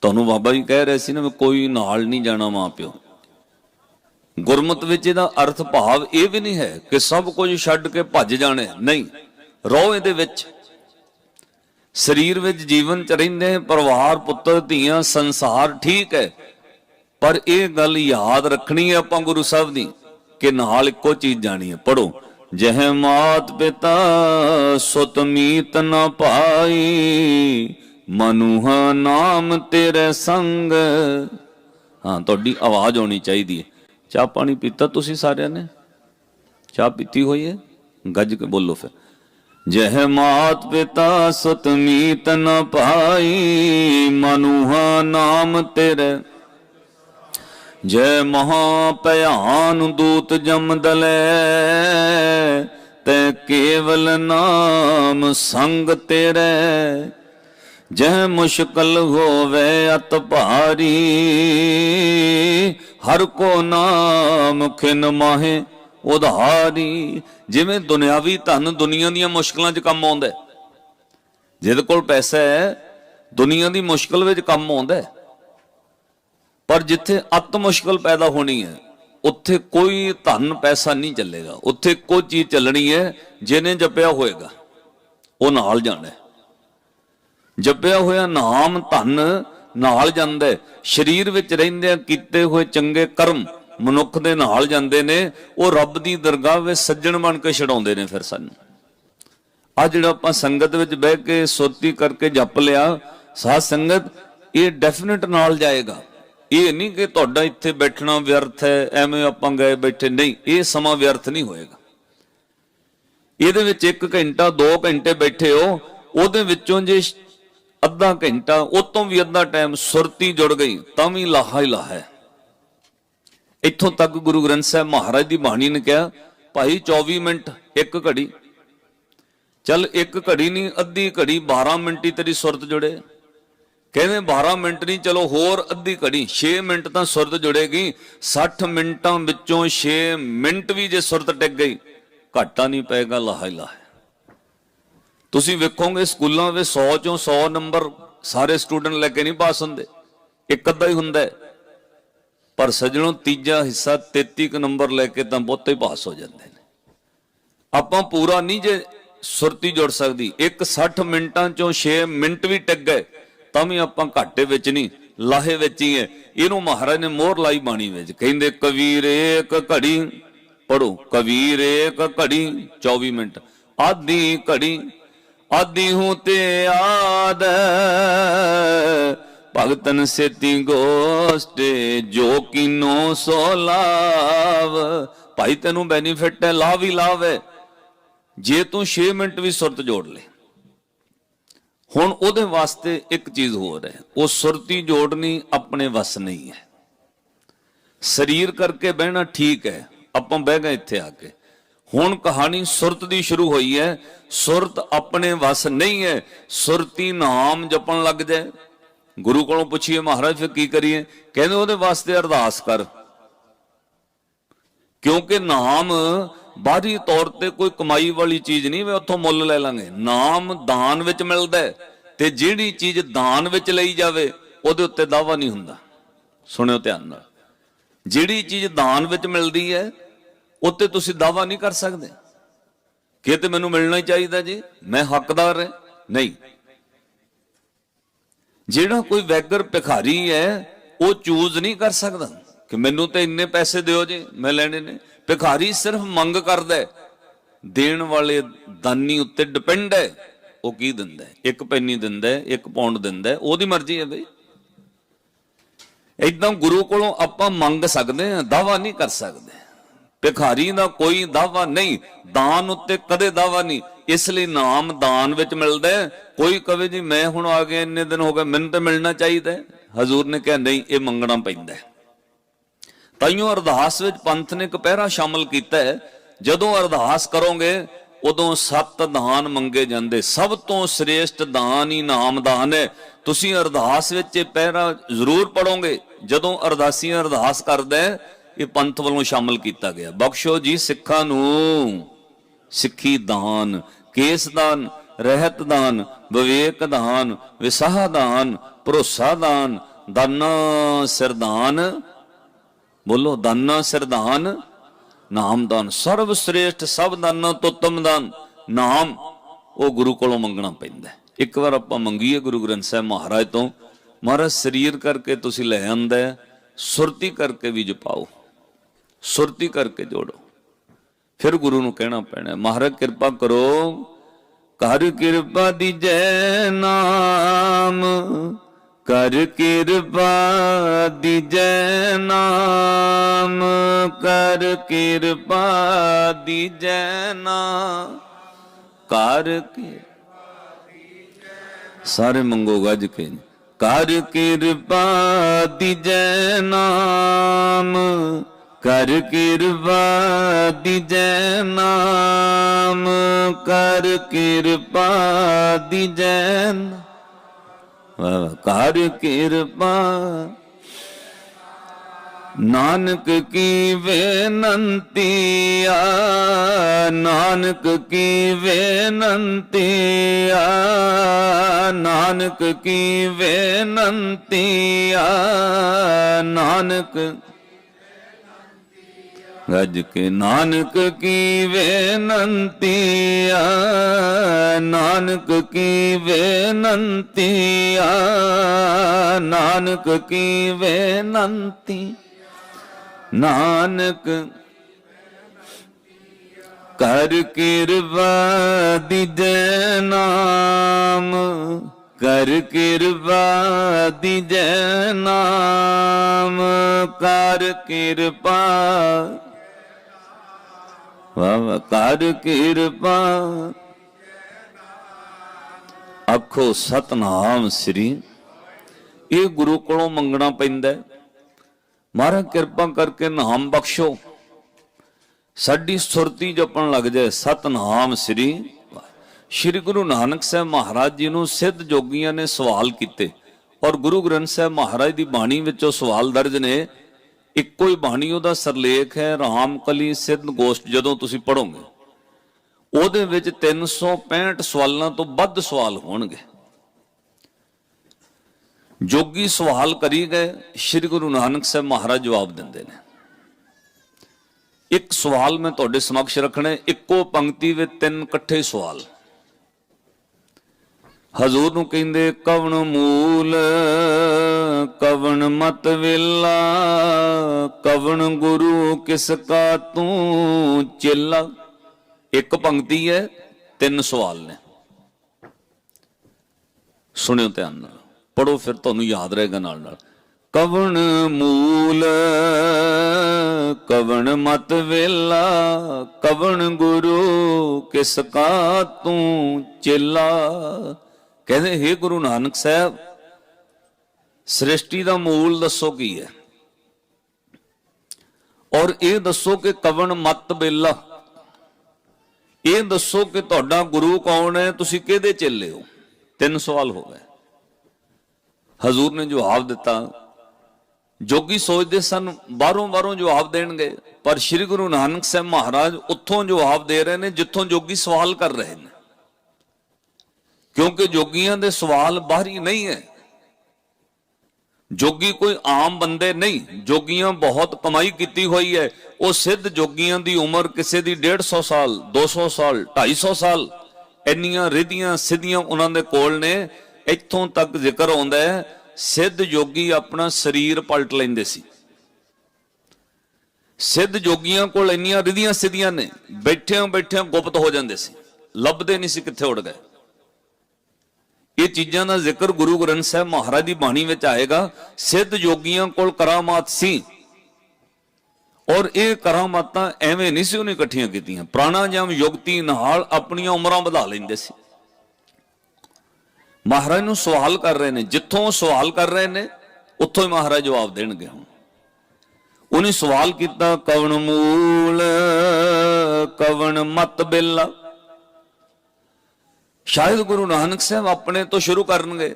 ਤੁਹਾਨੂੰ ਬਾਬਾ ਜੀ ਕਹਿ ਰਹੇ ਸੀ ਨਾ ਕੋਈ ਨਾਲ ਨਹੀਂ ਜਾਣਾ ਮਾਂ ਪਿਓ। ਗੁਰਮਤ ਵਿੱਚ ਇਹਦਾ ਅਰਥ ਭਾਵ ਇਹ ਵੀ ਨਹੀਂ ਹੈ ਕਿ ਸਭ ਕੁਝ ਛੱਡ ਕੇ ਭੱਜ ਜਾਣੇ। ਨਹੀਂ, ਰਹੋ ਇਹਦੇ ਵਿੱਚ। ਸਰੀਰ ਵਿੱਚ ਜੀਵਨ ਚ ਰਹਿੰਦੇ ਪਰਿਵਾਰ, ਪੁੱਤਰ, ਧੀਆਂ, ਸੰਸਾਰ ਠੀਕ ਹੈ। ਪਰ ਇਹ ਗੱਲ ਯਾਦ ਰੱਖਣੀ ਹੈ ਆਪਾਂ ਗੁਰੂ ਸਾਹਿਬ ਦੀ ਕਿ ਨਾਲ ਇੱਕੋ ਚੀਜ਼ ਜਾਣੀ ਹੈ। ਪੜੋ ਜਹ ਮਾਤ ਪਿਤਾ ਸੁਤ ਮੀਤ ਨ ਪਾਈ, ਮਨੁਹਾ ਨਾਮ ਤੇਰੇ ਸੰਗ। ਹਾਂ, ਤੁਹਾਡੀ ਆਵਾਜ਼ ਹੋਣੀ ਚਾਹੀਦੀ ਹੈ। ਚਾਹ ਪਾਣੀ ਪੀਤਾ ਤੁਸੀਂ ਸਾਰਿਆਂ ਨੇ? ਚਾਹ ਪੀਤੀ ਹੋਈ ਹੈ? ਗੱਜ ਕੇ ਬੋਲੋ ਫਿਰ। ਜਹ ਮਾਤ ਪਿਤਾ ਸੁਤ ਮੀਤ ਨ ਪਾਈ, ਮਨੁਹਾ ਨਾਮ ਤੇਰੇ ਜੈ ਮਹਾ ਭਿਆਨ ਦੂਤ ਜਮਦਲੇ ਤੈ ਕੇਵਲ ਨਾਮ ਸੰਗ ਤੇਰੇ। ਜਹ ਮੁਸ਼ਕਲ ਹੋਵੇ ਅਤ ਭਾਰੀ, ਹਰ ਕੋ ਨਾਮ ਖਿਨ ਮਾਹੇ ਉਧਾਰੀ। ਜਿਵੇਂ ਦੁਨਿਆਵੀ ਧਨ ਦੁਨੀਆ ਦੀਆਂ ਮੁਸ਼ਕਲਾਂ 'ਚ ਕੰਮ ਆਉਂਦਾ ਜਿਹਦੇ ਕੋਲ ਪੈਸਾ ਹੈ, ਦੁਨੀਆ ਦੀ ਮੁਸ਼ਕਲ ਵਿੱਚ ਕੰਮ ਆਉਂਦਾ ਹੈ। ਪਰ ਜਿੱਥੇ ਅਤ ਮੁਸ਼ਕਲ ਪੈਦਾ ਹੋਣੀ ਹੈ, ਉੱਥੇ ਕੋਈ ਧਨ ਪੈਸਾ ਨਹੀਂ ਚੱਲੇਗਾ। ਉੱਥੇ ਕੋਈ ਚੀਜ਼ ਚੱਲਣੀ ਹੈ ਜਿਹਨੇ ਜਪਿਆ ਹੋਏਗਾ, ਉਹ ਨਾਲ ਜਾਣਾ ਜਪਿਆ ਹੋਇਆ ਨਾਮ ਧਨ ਨਾਲ ਜਾਂਦਾ ਹੈ। ਸਰੀਰ ਵਿੱਚ ਰਹਿੰਦੇ ਕੀਤੇ ਹੋਏ ਚੰਗੇ ਕਰਮ ਮਨੁੱਖ ਦੇ ਨਾਲ ਜਾਂਦੇ ਨੇ, ਉਹ ਰੱਬ ਦੀ ਦਰਗਾਹ ਵਿੱਚ ਸੱਜਣ ਬਣ ਕੇ ਛਡਾਉਂਦੇ ਨੇ ਫਿਰ ਸਾਨੂੰ। ਆ ਜਿਹੜਾ ਆਪਾਂ ਸੰਗਤ ਵਿੱਚ ਬਹਿ ਕੇ ਸੋਤੀ ਕਰਕੇ ਜਪ ਲਿਆ, ਸਾਧ ਸੰਗਤ ਇਹ ਡੈਫੀਨਿਟ ਨਾਲ ਜਾਏਗਾ। ਇਹ ਨਹੀਂ ਕਿ ਤੁਹਾਡਾ ਇੱਥੇ ਬੈਠਣਾ ਵਿਅਰਥ ਹੈ, ਐਵੇਂ ਆਪਾਂ ਗਏ ਬੈਠੇ, ਨਹੀਂ, ਇਹ ਸਮਾਂ ਵਿਅਰਥ ਨਹੀਂ ਹੋਏਗਾ। ਇਹਦੇ ਵਿੱਚ 1 ਘੰਟਾ 2 ਘੰਟੇ ਬੈਠੇ ਹੋ, ਉਹਦੇ ਵਿੱਚੋਂ ਜੇ ਅੱਧਾ ਘੰਟਾ ਉਹ ਤੋਂ ਵੀ ਅੱਧਾ ਟਾਈਮ ਸੁਰਤੀ ਜੁੜ ਗਈ, ਤਾਂ ਵੀ ਲਾਹਾ ਹੀ ਲਾਹਾ ਹੈ। ਇੱਥੋਂ ਤੱਕ ਗੁਰੂ ਗ੍ਰੰਥ ਸਾਹਿਬ ਮਹਾਰਾਜ ਦੀ ਬਾਣੀ ਨੇ ਕਿਹਾ, ਭਾਈ 24 ਮਿੰਟ, ਇੱਕ ਘੜੀ। ਚੱਲ, ਇੱਕ ਘੜੀ ਨਹੀਂ, ਅੱਧੀ ਘੜੀ 12 ਮਿੰਟ ਹੀ ਤੇਰੀ ਸੁਰਤ ਜੁੜੇ। ਕਹਿੰਦੇ 12 ਮਿੰਟ ਨਹੀਂ, ਚਲੋ ਹੋਰ ਅੱਧੀ ਘੜੀ। 6 ਮਿੰਟ ਤਾਂ ਸੁਰਤ ਜੁੜੇਗੀ। 60 ਮਿੰਟਾਂ ਵਿੱਚੋਂ 6 ਮਿੰਟ ਵੀ ਜੇ ਸੁਰਤ ਟਿਕ ਗਈ, ਘਾਟਾ ਨਹੀਂ ਪਏਗਾ, ਲਾਹਾ ਹੀ ਲਾਹਾ। ਤੁਸੀਂ ਵੇਖੋਗੇ ਸਕੂਲਾਂ ਵਿੱਚ 100 ਚੋਂ 100 ਨੰਬਰ ਸਾਰੇ ਸਟੂਡੈਂਟ ਲੈ ਕੇ ਨਹੀਂ ਪਾਸ ਹੁੰਦੇ। ਇੱਕ ਅੱਧਾ ਹੀ ਹੁੰਦਾ ਪਰ ਸਜਣੋਂ, ਤੀਜਾ ਹਿੱਸਾ 33 ਕੁ ਨੰਬਰ ਲੈ ਕੇ ਤਾਂ ਬਹੁਤੇ ਹੀ ਪਾਸ ਹੋ ਜਾਂਦੇ ਨੇ। ਆਪਾਂ ਪੂਰਾ ਨਹੀਂ ਜੇ ਸੁਰਤੀ ਜੁੜ ਸਕਦੀ। ਇੱਕ 60 ਮਿੰਟਾਂ ਚੋਂ 6 ਮਿੰਟ ਵੀ ਟਿਕ ਗਏ। ਤਾਂ ਵੀ ਆਪਾਂ ਘਾਟੇ ਵਿੱਚ ਨਹੀਂ, ਲਾਹੇ ਵਿੱਚ ਹੀ ਹੈ। ਇਹਨੂੰ ਮਹਾਰਾਜ ਨੇ ਮੋਹਰ ਲਾਈ ਬਾਣੀ ਵਿੱਚ। ਕਹਿੰਦੇ ਕਬੀਰ ਏਕ ਘੜੀ ਪੜੋ ਕਬੀਰ ਏਕ ਘੜੀ 24 ਮਿੰਟ। ਆਧੀ ਘੜੀ, ਆਦੀ ਹੂੰ ਤੇ ਆਦ, ਭਗਤਨ ਸੇਤੀ ਗੋਸਟੇ, ਜੋ ਕੀਨੋ ਸੋ ਲਾਭ ਭਾਈ, ਤੈਨੂੰ ਬੈਨੀਫਿਟ ਹੈ ਲਾਭ ਹੀ ਲਾਭ ਹੈ। ਜੇ ਤੂੰ 6 ਮਿੰਟ ਵੀ ਸੁਰਤ ਜੋੜ ਲੈ। ਹੁਣ ਉਹਦੇ ਵਾਸਤੇ ਇੱਕ ਚੀਜ਼ ਹੋਰ ਹੈ। ਉਹ ਸੁਰਤੀ ਜੋੜਨੀ ਆਪਣੇ ਵੱਸ ਨਹੀਂ ਹੈ। ਸਰੀਰ ਕਰਕੇ ਬਹਿਣਾ ਠੀਕ ਹੈ, ਆਪਾਂ ਬਹਿ ਗਏ ਇੱਥੇ ਆ ਕੇ। ਹੁਣ ਕਹਾਣੀ ਸੁਰਤ ਦੀ ਸ਼ੁਰੂ ਹੋਈ ਹੈ, ਸੁਰਤ ਆਪਣੇ ਵੱਸ ਨਹੀਂ ਹੈ, ਸੁਰਤੀ ਨਾਮ ਜਪਣ ਲੱਗ ਜਾਏ। ਗੁਰੂ ਕੋਲੋਂ ਪੁੱਛੀਏ, ਮਹਾਰਾਜ ਫਿਰ ਕੀ ਕਰੀਏ? ਕਹਿੰਦੇ ਉਹਦੇ ਵਾਸਤੇ ਅਰਦਾਸ ਕਰ। ਕਿਉਂਕਿ ਨਾਮ ਬਾਹਰੀ ਤੌਰ ਤੇ ਕੋਈ ਕਮਾਈ ਵਾਲੀ ਚੀਜ਼ ਨਹੀਂ ਵੇ ਉੱਥੋਂ ਮੁੱਲ ਲੈ ਲਾਂਗੇ। ਨਾਮ ਦਾਨ ਵਿੱਚ ਮਿਲਦਾ ਤੇ ਜਿਹੜੀ ਚੀਜ਼ ਦਾਨ ਵਿੱਚ ਲਈ ਜਾਵੇ, ਉਹਦੇ ਉੱਤੇ ਦਾਵਾ ਨਹੀਂ ਹੁੰਦਾ। ਸੁਣਿਓ ਧਿਆਨ ਨਾਲ। ਜਿਹੜੀ ਚੀਜ਼ ਦਾਨ ਵਿੱਚ ਮਿਲਦੀ ਹੈ, ਉੱਤੇ ਤੁਸੀਂ ਦਾਵਾ ਨਹੀਂ ਕਰ ਸਕਦੇ। ਕਿ ਤੇ ਮੈਨੂੰ ਮਿਲਣਾ ਹੀ ਚਾਹੀਦਾ ਜੀ, ਮੈਂ ਹੱਕਦਾਰ ਹਾਂ। ਨਹੀਂ। ਜਿਹੜਾ ਕੋਈ ਵੈਗਰ ਭਿਖਾਰੀ ਹੈ, ਉਹ ਚੂਜ਼ ਨਹੀਂ ਕਰ ਸਕਦਾ ਕਿ ਮੈਨੂੰ ਤੇ ਇੰਨੇ ਪੈਸੇ ਦਿਓ ਜੀ, ਮੈਂ ਲੈਣੇ ਨੇ। ਭਿਖਾਰੀ ਸਿਰਫ ਮੰਗ ਕਰਦਾ ਹੈ, ਦੇਣ ਵਾਲੇ ਦਾਨੀ ਉੱਤੇ ਡਿਪੈਂਡ ਹੈ, ਉਹ ਕੀ ਦਿੰਦਾ ਇੱਕ ਪੈਨੀ ਦਿੰਦਾ ਇੱਕ ਪਾਉਂਡ ਦਿੰਦਾ ਉਹਦੀ ਮਰਜ਼ੀ ਹੈ ਬਈ। ਇਦਾਂ ਗੁਰੂ ਕੋਲੋਂ ਆਪਾਂ ਮੰਗ ਸਕਦੇ ਹਾਂ, ਦਾਵਾ ਨਹੀਂ ਕਰ ਸਕਦੇ। ਭਿਖਾਰੀ ਦਾ ਕੋਈ ਦਾਵਾ ਨਹੀਂ, ਦਾਨ ਉੱਤੇ ਕਦੇ ਦਾਵਾ ਨਹੀਂ। ਇਸ ਲਈ ਨਾਮ ਦਾਨ ਵਿੱਚ ਮਿਲਦਾ ਕੋਈ ਕਵੇ ਜੀ, ਮੈਂ ਹੁਣ ਆ ਗਿਆ, ਇੰਨੇ ਦਿਨ ਹੋ ਗਏ, ਮੈਨੂੰ ਤਾਂ ਮਿਲਣਾ ਚਾਹੀਦਾ ਹਜ਼ੂਰ ਨੇ ਕਿਹਾ, ਨਹੀਂ, ਇਹ ਮੰਗਣਾ ਪੈਂਦਾ ਤਾਈਓ ਅਰਦਾਸ ਵਿੱਚ ਪੰਥ ਨੇ ਇੱਕ ਪਹਿਰਾ ਸ਼ਾਮਲ ਕੀਤਾ ਹੈ। ਜਦੋਂ ਅਰਦਾਸ ਕਰੋਗੇ, ਉਦੋਂ ਸੱਤ ਦਾਨ ਮੰਗੇ ਜਾਂਦੇ। ਸਭ ਤੋਂ ਸ੍ਰੇਸ਼ਟ ਦਾਨ ਹੀ ਨਾਮਦਾਨ ਹੈ। ਤੁਸੀਂ ਅਰਦਾਸ ਵਿੱਚ ਇਹ ਪਹਿਰਾ ਜ਼ਰੂਰ ਪੜੋਗੇ ਜਦੋਂ ਅਰਦਾਸੀ ਅਰਦਾਸ ਕਰਦਾ ਇਹ ਪੰਥ ਵੱਲੋਂ ਸ਼ਾਮਲ ਕੀਤਾ ਗਿਆ। ਬਖਸ਼ੋ ਜੀ ਸਿੱਖਾਂ ਨੂੰ। ਸਿੱਖੀ ਦਾਨ, ਕੇਸ ਦਾਨ, ਰਹਿਤ ਦਾਨ, ਵਿਵੇਕ ਦਾਨ, ਵਿਸਾਹ ਦਾਨ, ਭਰੋਸਾ ਦਾਨ, ਦਾਨਾ ਸਿਰਦਾਨ ਬੋਲੋ, ਦਾਨਾ ਸਿਰਦਾਨ ਨਾਮਦਾਨ ਸਰਵ ਸ੍ਰੇਸ਼ਟ ਸਭ ਦਾਨਾਂ ਤੋਂ ਉੱਤਮ ਦਾਨ, ਨਾਮ ਉਹ ਗੁਰੂ ਕੋਲੋਂ ਮੰਗਣਾ ਪੈਂਦਾ ਇੱਕ ਵਾਰ ਆਪਾਂ ਮੰਗੀਏ ਗੁਰੂ ਗ੍ਰੰਥ ਸਾਹਿਬ ਮਹਾਰਾਜ ਤੋਂ, ਮਹਾਰਾਜ ਸਰੀਰ ਕਰਕੇ ਤੁਸੀਂ ਲੈ ਆਂਦਾ ਸੁਰਤੀ ਕਰਕੇ ਵੀ ਜਪਾਓ ਸੁਰਤੀ ਕਰਕੇ ਜੋੜੋ। ਫਿਰ ਗੁਰੂ ਨੂੰ ਕਹਿਣਾ ਪੈਣਾ ਮਹਾਰਾਜ ਕਿਰਪਾ ਕਰੋ ਕਰ ਕਿਰਪਾ ਦੀਜੈ ਨਾਮ ਕਰ ਕਿਰਪਾ ਦੀਜੈ ਨਾਮ, ਕਰ ਕਿਰਪਾ ਦੀਜੈ ਨਾਮ, ਕਰ ਕੇ ਸਾਰੇ ਮੰਗੋ ਗੱਜ ਕੇ ਕਰ ਕਿਰਪਾ ਦੀਜੈ ਨਾਮ, ਕਰ ਕਿਰਪਾ ਦੀਜੈ ਨਾਮ, ਕਰ ਕਿਰਪਾ ਦੀਜੈ ਨਾਮ। ਵਾਹ ਕਰ ਕਿਰਪਾ ਨਾਨਕ ਕੀ ਬੇਨੰਤੀ ਨਾਨਕ ਕੀ ਬੇਨੰਤੀ ਨਾਨਕ ਕੀ ਬੇਨੰਤੀ ਨਾਨਕ ਗੱਜ ਕੇ ਨਾਨਕ ਕੀ ਬੇਨੰਤੀ ਆ ਨਾਨਕ ਕੀ ਬੇਨੰਤੀ ਆ ਨਾਨਕ ਕੀ ਬੇਨੰਤੀ ਨਾਨਕ ਕਰ ਕਿਰਪਾ ਦੀਜੈ ਨਾਮ, ਕਰ ਕਿਰਪਾ ਦੀਜੈ ਨਾਮ, ਕਰ ਕਿਰਪਾ ਵਾਹ ਕਰ ਕਿਰਪਾ। ਆਖੋ, ਸਤਨਾਮ ਸ੍ਰੀ। ਇਹ ਗੁਰੂ ਕੋਲੋਂ ਮੰਗਣਾ ਪੈਂਦਾ ਮਹਾਰਾਜ, ਕਿਰਪਾ ਕਰਕੇ ਨਾਮ ਬਖਸ਼ੋ। ਸਾਡੀ ਸੁਰਤੀ ਜਪਣ ਲੱਗ ਜਾਏ। ਸਤਨਾਮ ਸ੍ਰੀ। ਸ਼੍ਰੀ ਗੁਰੂ ਨਾਨਕ ਸਾਹਿਬ ਮਹਾਰਾਜ ਜੀ ਨੂੰ ਸਿੱਧ ਜੋਗੀਆਂ ਨੇ ਸਵਾਲ ਕੀਤੇ। ਔਰ ਗੁਰੂ ਗ੍ਰੰਥ ਸਾਹਿਬ ਮਹਾਰਾਜ ਦੀ ਬਾਣੀ ਵਿੱਚੋਂ ਸਵਾਲ ਦਰਜ ਨੇ। ਇੱਕੋ ਹੀ ਬਾਣੀ ਉਹਦਾ ਸਰਲੇਖ ਹੈ ਰਾਮਕਲੀ ਸਿੱਧ ਗੋਸ਼ਟ ਜਦੋਂ ਤੁਸੀਂ ਪੜੋਗੇ ਉਹਦੇ ਵਿੱਚ 365 ਸਵਾਲਾਂ ਤੋਂ ਵੱਧ ਸਵਾਲ ਹੋਣਗੇ। ਜੋਗੀ ਸਵਾਲ ਕਰੀ ਗਏ, ਸ੍ਰੀ ਗੁਰੂ ਨਾਨਕ ਸਾਹਿਬ ਮਹਾਰਾਜ ਜਵਾਬ ਦਿੰਦੇ ਨੇ। ਇੱਕ ਸਵਾਲ ਮੈਂ ਤੁਹਾਡੇ ਸਮਕਸ਼ ਰੱਖਣਾ, ਇੱਕੋ ਪੰਕਤੀ ਵਿੱਚ ਤਿੰਨ ਇਕੱਠੇ ਸਵਾਲ। ਹਜ਼ੂਰ ਨੂੰ ਕਹਿੰਦੇ ਕਵਣ ਮੂਲ, ਕਵਣ ਮਤ ਵੇਲਾ, ਕਵਣ ਗੁਰੂ ਕਿਸ ਕਾ ਤੂੰ ਚੇਲਾ? ਇੱਕ ਪੰਕਤੀ ਹੈ, ਤਿੰਨ ਸਵਾਲ ਨੇ। ਸੁਣਿਓ ਧਿਆਨ ਨਾਲ ਪੜੋ ਫਿਰ ਤੁਹਾਨੂੰ ਯਾਦ ਰਹੇਗਾ ਨਾਲ ਨਾਲ। ਕਵਣ ਮੂਲ, ਕਵਣ ਮਤ ਵੇਲਾ, ਕਵਣ ਗੁਰੂ ਕਿਸ ਕਾ ਤੂੰ ਚੇਲਾ? ਕਹਿੰਦੇ हे ਗੁਰੂ ਨਾਨਕ ਸਾਹਿਬ, ਸ੍ਰਿਸ਼ਟੀ ਦਾ ਮੂਲ ਦੱਸੋ ਕੀ ਹੈ? ਔਰ ਇਹ ਦੱਸੋ ਕਿ ਕਵਣ ਮਤ ਬੇਲਾ? ਇਹ ਦੱਸੋ ਕਿ ਤੁਹਾਡਾ ਗੁਰੂ ਕੌਣ ਹੈ? ਤੁਸੀਂ ਕਿਹਦੇ ਚੇਲੇ ਹੋ? ਤਿੰਨ ਸਵਾਲ ਹੋ ਗਏ। ਹਜ਼ੂਰ ਨੇ ਜਵਾਬ ਦਿੱਤਾ, ਜੋਗੀ ਸੋਚਦੇ ਸਨ, ਬਾਹਰੋਂ ਬਾਹਰੋਂ ਜਵਾਬ ਦੇਣਗੇ, ਪਰ ਸ੍ਰੀ ਗੁਰੂ ਨਾਨਕ ਸਾਹਿਬ ਮਹਾਰਾਜ ਉੱਥੋਂ ਜਵਾਬ ਦੇ ਰਹੇ ਨੇ, ਜਿੱਥੋਂ ਜੋਗੀ ਸਵਾਲ ਕਰ ਰਹੇ ਨੇ। ਕਿਉਂਕਿ ਜੋਗੀਆਂ ਦੇ ਸਵਾਲ ਬਾਹਰੀ ਨਹੀਂ ਹੈ ਜੋਗੀ ਕੋਈ ਆਮ ਬੰਦੇ ਨਹੀਂ, ਜੋਗੀਆਂ ਬਹੁਤ ਕਮਾਈ ਕੀਤੀ ਹੋਈ ਹੈ ਉਹ ਸਿੱਧ ਜੋਗੀਆਂ ਦੀ ਉਮਰ ਕਿਸੇ ਦੀ 150 ਸਾਲ 200 ਸਾਲ 250 ਸਾਲ, ਇੰਨੀਆਂ ਰਿਧੀਆਂ ਸਿੱਧੀਆਂ ਉਹਨਾਂ ਦੇ ਕੋਲ ਨੇ, ਇੱਥੋਂ ਤੱਕ ਜ਼ਿਕਰ ਆਉਂਦਾ ਹੈ ਸਿੱਧ ਜੋਗੀ ਆਪਣਾ ਸਰੀਰ ਪਲਟ ਲੈਂਦੇ ਸੀ। ਸਿੱਧ ਜੋਗੀਆਂ ਕੋਲ ਇੰਨੀਆਂ ਰਿਧੀਆਂ ਸਿੱਧੀਆਂ ਨੇ ਬੈਠਿਆਂ ਬੈਠਿਆਂ ਗੁਪਤ ਹੋ ਜਾਂਦੇ ਸੀ, ਲੱਭਦੇ ਨਹੀਂ ਸੀ ਕਿੱਥੇ ਉੜ ਗਏ। ਇਹ ਚੀਜ਼ਾਂ ਦਾ ਜ਼ਿਕਰ ਗੁਰੂ ਗ੍ਰੰਥ ਸਾਹਿਬ ਮਹਾਰਾਜ ਦੀ ਬਾਣੀ ਵਿੱਚ ਆਏਗਾ। ਸਿੱਧ ਯੋਗੀਆਂ ਕੋਲ ਕਰਾਮਾਤ ਸੀ। ਔਰ ਇਹ ਕਰਾਮਾਤਾਂ ਐਵੇਂ ਨਹੀਂ ਸੀ ਉਹਨੇ ਇਕੱਠੀਆਂ ਕੀਤੀਆਂ। ਪ੍ਰਾਣਾਯਾਮ ਯੁਗਤੀ ਨਾਲ ਆਪਣੀਆਂ ਉਮਰਾਂ ਵਧਾ ਲੈਂਦੇ ਸੀ। ਮਹਾਰਾਜ ਨੂੰ ਸਵਾਲ ਕਰ ਰਹੇ ਨੇ, ਜਿੱਥੋਂ ਉਹ ਸਵਾਲ ਕਰ ਰਹੇ ਨੇ, ਉੱਥੋਂ ਹੀ ਮਹਾਰਾਜ ਜਵਾਬ ਦੇਣਗੇ ਹੁਣ। ਉਹਨੇ ਸਵਾਲ ਕੀਤਾ, ਕਵਣ ਮੂਲ, ਕਵਣ ਮਤ ਬਿੱਲਾ। ਸ਼ਾਇਦ ਗੁਰੂ ਨਾਨਕ ਸਾਹਿਬ ਆਪਣੇ ਤੋਂ ਸ਼ੁਰੂ ਕਰਨਗੇ,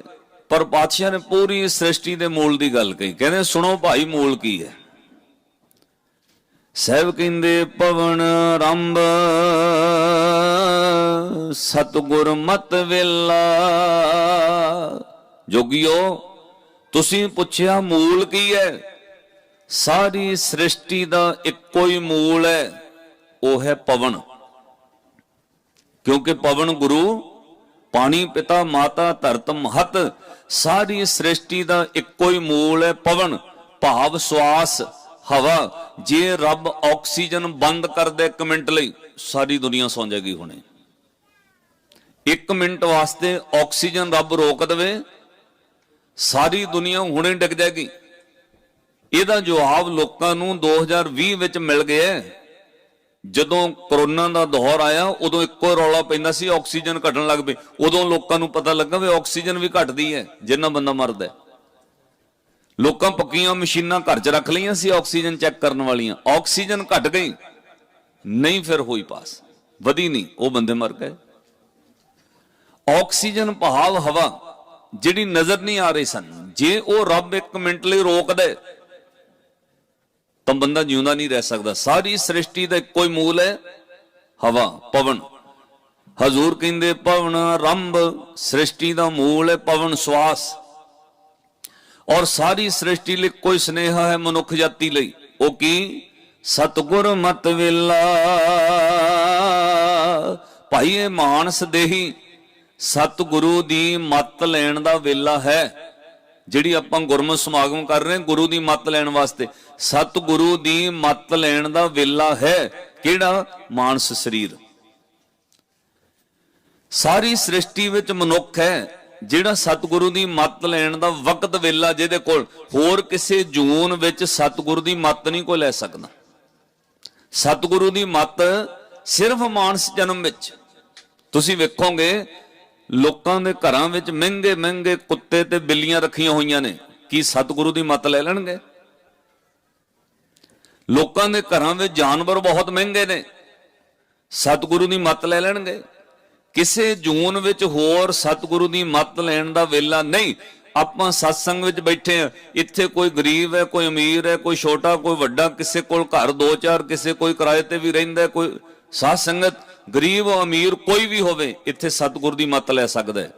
ਪਰ ਪਾਤਸ਼ਾਹ ਨੇ ਪੂਰੀ ਸ੍ਰਿਸ਼ਟੀ ਦੇ ਮੂਲ ਦੀ ਗੱਲ ਕਹੀ। ਕਹਿੰਦੇ, ਸੁਣੋ ਭਾਈ, ਮੂਲ ਕੀ ਹੈ? ਸਾਹਿਬ ਕਹਿੰਦੇ, ਪਵਨ ਰੰਭ, ਸਤਗੁਰ ਮਤ ਵੇਲਾ। ਜੋਗਿਓ, ਤੁਸੀਂ ਪੁੱਛਿਆ, ਮੂਲ ਕੀ ਹੈ? ਸਾਰੀ ਸ੍ਰਿਸ਼ਟੀ ਦਾ ਇੱਕੋ ਹੀ ਮੂਲ ਹੈ, ਉਹ ਹੈ ਪਵਨ। ਕਿਉਂਕਿ ਪਵਨ ਗੁਰੂ ਪਾਣੀ ਪਿਤਾ ਮਾਤਾ ਧਰਤ ਮਹਤ, ਸਾਰੀ ਸ੍ਰਿਸ਼ਟੀ ਦਾ ਇੱਕੋ ਹੀ ਮੂਲ ਹੈ ਪਵਨ, ਭਾਵ ਸਵਾਸ ਹਵਾ। ਜੇ ਰੱਬ ਆਕਸੀਜਨ ਬੰਦ ਕਰ ਦੇ ਇੱਕ ਮਿੰਟ ਲਈ, ਸਾਰੀ ਦੁਨੀਆ ਸੌਂ ਜਾਏਗੀ ਹੁਣੇ। ਇੱਕ ਮਿੰਟ ਵਾਸਤੇ ਆਕਸੀਜਨ ਰੱਬ ਰੋਕ ਦੇਵੇ, ਸਾਰੀ ਦੁਨੀਆ ਹੁਣੇ ਡਿੱਗ ਜਾਏਗੀ। ਇਹਦਾ ਜਵਾਬ ਲੋਕਾਂ ਨੂੰ 2020 ਵਿੱਚ ਮਿਲ ਗਿਆ ਜਦੋਂ ਕਰੋਨਾ ਦਾ ਦੌਰ ਆਇਆ, ਉਦੋਂ ਇੱਕੋ ਰੌਲਾ ਪੈਂਦਾ ਸੀ, ਆਕਸੀਜਨ ਘਟਣ ਲੱਗ ਪਈ। ਉਦੋਂ ਲੋਕਾਂ ਨੂੰ ਪਤਾ ਲੱਗਾ ਵੀ ਆਕਸੀਜਨ ਵੀ ਘਟਦੀ ਹੈ, ਜਿੰਨਾ ਬੰਦਾ ਮਰਦਾ ਹੈ। ਲੋਕਾਂ ਪੱਕੀਆਂ ਮਸ਼ੀਨਾਂ ਘਰ 'ਚ ਰੱਖ ਲਈਆਂ ਸੀ, ਆਕਸੀਜਨ ਚੈੱਕ ਕਰਨ ਵਾਲੀਆਂ। ਆਕਸੀਜਨ ਘਟ ਗਈ, ਨਹੀਂ ਫਿਰ ਹੋਈ ਪਾਸ। ਵਧੀ ਨਹੀਂ, ਉਹ ਬੰਦੇ ਮਰ ਗਏ। ਆਕਸੀਜਨ ਭਾਵ ਹਵਾ, ਜਿਹੜੀ ਨਜ਼ਰ ਨਹੀਂ ਆ ਰਹੀ ਸਨ, ਜੇ ਉਹ ਰੱਬ ਇੱਕ ਮਿੰਟ ਲਈ ਰੋਕ ਦੇ ਤਾਂ ਬੰਦਾ ਜਿਉਂਦਾ ਨਹੀਂ ਰਹਿ ਸਕਦਾ। ਸਾਰੀ ਸ੍ਰਿਸ਼ਟੀ ਦਾ ਇੱਕੋ ਹੀ ਮੂਲ ਹੈ? ਹਵਾ, ਪਵਨ। ਹਜ਼ੂਰ ਕਹਿੰਦੇ, ਪਵਨ ਰੰਭ, ਸ੍ਰਿਸ਼ਟੀ ਦਾ ਮੂਲ ਹੈ, ਪਵਨ ਸਵਾਸ। ਔਰ ਸਾਰੀ ਸ੍ਰਿਸ਼ਟੀ ਲਈ ਕੋਈ ਸਨੇਹਾ ਹੈ ਮਨੁੱਖ ਜਾਤੀ ਲਈ। ਉਹ ਕੀ? ਸਤਗੁਰ ਮਤ ਵੇਲਾ, ਭਾਈ ਇਹ ਮਾਨਸ ਦੇਹੀ। ਸਤਗੁਰੂ ਦੀ ਮਤ ਲੈਣ ਦਾ ਵੇਲਾ ਹੈ। ਜਿਹੜੀ ਆਪਾਂ ਗੁਰਮਤ ਸਮਾਗਮ ਕਰ ਰਹੇ ਹਾਂ, ਗੁਰੂ ਦੀ ਮੱਤ ਲੈਣ ਵਾਸਤੇ। ਸਤਗੁਰੂ ਦੀ ਮੱਤ ਲੈਣ ਦਾ ਵੇਲਾ ਹੈ। ਕਿਹੜਾ? ਮਾਨਸ ਸਰੀਰ। ਸਾਰੀ ਸ੍ਰਿਸ਼ਟੀ ਵਿੱਚ ਮਨੁੱਖ ਹੈ, ਜਿਹੜਾ ਸਤਿਗੁਰੂ ਦੀ ਮੱਤ ਲੈਣ ਦਾ ਵਕਤ ਵੇਲਾ ਜਿਹਦੇ ਕੋਲ, ਹੋਰ ਕਿਸੇ ਜੂਨ ਵਿੱਚ ਸਤਿਗੁਰੂ ਦੀ ਮੱਤ ਨਹੀਂ ਕੋਈ ਲੈ ਸਕਦਾ। ਸਤਿਗੁਰੂ ਦੀ ਮੱਤ ਸਿਰਫ ਮਾਨਸ ਜਨਮ ਵਿੱਚ। ਤੁਸੀਂ ਵੇਖੋਗੇ ਲੋਕਾਂ ਦੇ ਘਰਾਂ ਵਿੱਚ ਮਹਿੰਗੇ ਮਹਿੰਗੇ ਕੁੱਤੇ ਤੇ ਬਿੱਲੀਆਂ ਰੱਖੀਆਂ ਹੋਈਆਂ ਨੇ, ਕੀ ਸਤਿਗੁਰੂ ਦੀ ਮੱਤ ਲੈ ਲੈਣਗੇ? ਲੋਕਾਂ ਦੇ ਘਰਾਂ ਵਿੱਚ ਜਾਨਵਰ ਬਹੁਤ ਮਹਿੰਗੇ ਨੇ, ਸਤਿਗੁਰੂ ਦੀ ਮੱਤ ਲੈ ਲੈਣਗੇ? ਕਿਸੇ ਜੂਨ ਵਿੱਚ ਹੋਰ ਸਤਿਗੁਰੂ ਦੀ ਮੱਤ ਲੈਣ ਦਾ ਵੇਲਾ ਨਹੀਂ, ਆਪਾਂ ਸਤਸੰਗ ਵਿੱਚ ਬੈਠੇ ਆ ਇੱਥੇ ਕੋਈ ਗਰੀਬ ਹੈ, ਕੋਈ ਅਮੀਰ ਹੈ, ਕੋਈ ਛੋਟਾ, ਕੋਈ ਵੱਡਾ, ਕਿਸੇ ਕੋਲ ਘਰ ਦੋ ਚਾਰ, ਕਿਸੇ ਕੋਈ ਕਿਰਾਏ ਤੇ ਵੀ ਰਹਿੰਦਾ ਕੋਈ ਸਾਧ ਸੰਗਤ, ਗਰੀਬ ਅਮੀਰ ਕੋਈ ਵੀ ਹੋਵੇ, ਇੱਥੇ ਸਤਿਗੁਰ ਦੀ ਮੱਤ ਲੈ ਸਕਦਾ ਹੈ।